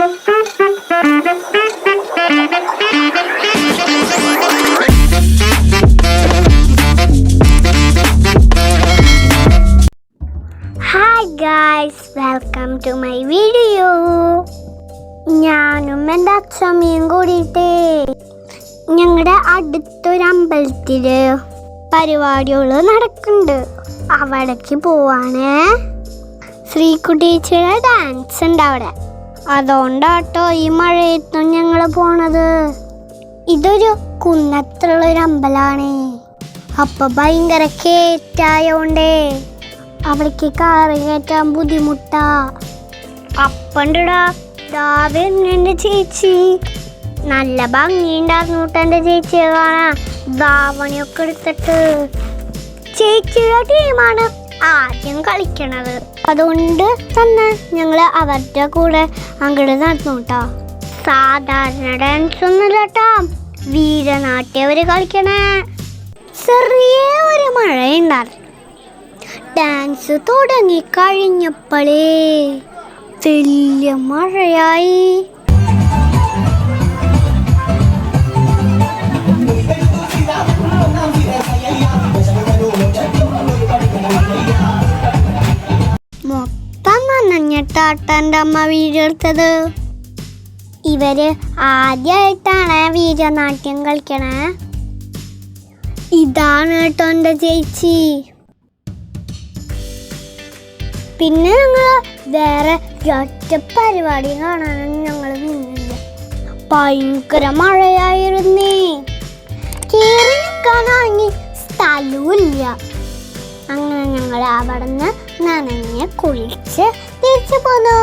Hi guys welcome to my video ഞാനും എന്റെ അച്ഛമ്മയും കൂടിയിട്ട് ഞങ്ങളുടെ അടുത്തൊരു അമ്പലത്തിൽ പരിപാടികൾ നടക്കുന്നുണ്ട് അവിടേക്ക് പോവാണ്. ശ്രീകുട്ടീച്ചയുടെ ഡാൻസ് ഉണ്ട് അവിടെ. അതുകൊണ്ടാട്ടോ ഈ മഴയത്തും ഞങ്ങൾ പോണത്. ഇതൊരു കുന്നത്തുള്ള ഒരു അമ്പലമാണ്. അപ്പൊ ഭയങ്കര കേറ്റായോണ്ടേ. അവൾക്ക് കാറ് കയറ്റാൻ ബുദ്ധിമുട്ടാ. അപ്പണ്ടടാ എന്റെ ചേച്ചി. നല്ല ഭംഗിയുണ്ടായിരുന്നു എന്റെ ചേച്ചിയെ കാണാൻ. ധാവണിയൊക്കെ എടുത്തിട്ട്. ചേച്ചിയുടെ ടീമാണ് ആദ്യം കളിക്കണത്. അതുകൊണ്ട് തന്നെ ഞങ്ങൾ അവരുടെ കൂടെ അങ്ങോട്ട് നടന്നു കേട്ടോ സാധാരണ ഡാൻസ് ഒന്നുമില്ല കേട്ടോ വീരനാട്യവര് കളിക്കണേ. ചെറിയ ഒരു മഴയുണ്ടായിരുന്നു. ഡാൻസ് തുടങ്ങി കഴിഞ്ഞപ്പോഴേ വലിയ മഴയായി. നനഞ്ഞിട്ടാട്ടന്റെ അമ്മ വീഡിയോ എടുത്തത്. ഇവർ ആദ്യമായിട്ടാണ് വീരനാട്യം കളിക്കണേ. ഇതാണ് കേട്ടോ എന്റെ ചേച്ചി. പിന്നെ ഞങ്ങൾ വേറെ ഒറ്റ പരിപാടി കാണാനും ഞങ്ങൾ നിന്നില്ല ഭയങ്കര മഴയായിരുന്നേ. കയറി നിൽക്കാനാണെങ്കിൽ സ്ഥലവുമില്ല. അങ്ങനെ ഞങ്ങൾ അവിടെ നിന്ന് നനഞ്ഞ് കുളിച്ച് തിരിച്ചു പോന്നു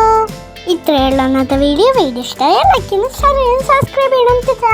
ഇത്രയുള്ള അന്നത്തെ വീഡിയോ വീഡിയോ ഇഷ്ടമായ ലൈക്ക് സബ്സ്ക്രൈബ് ചെയ്യണം. ചേച്ചാ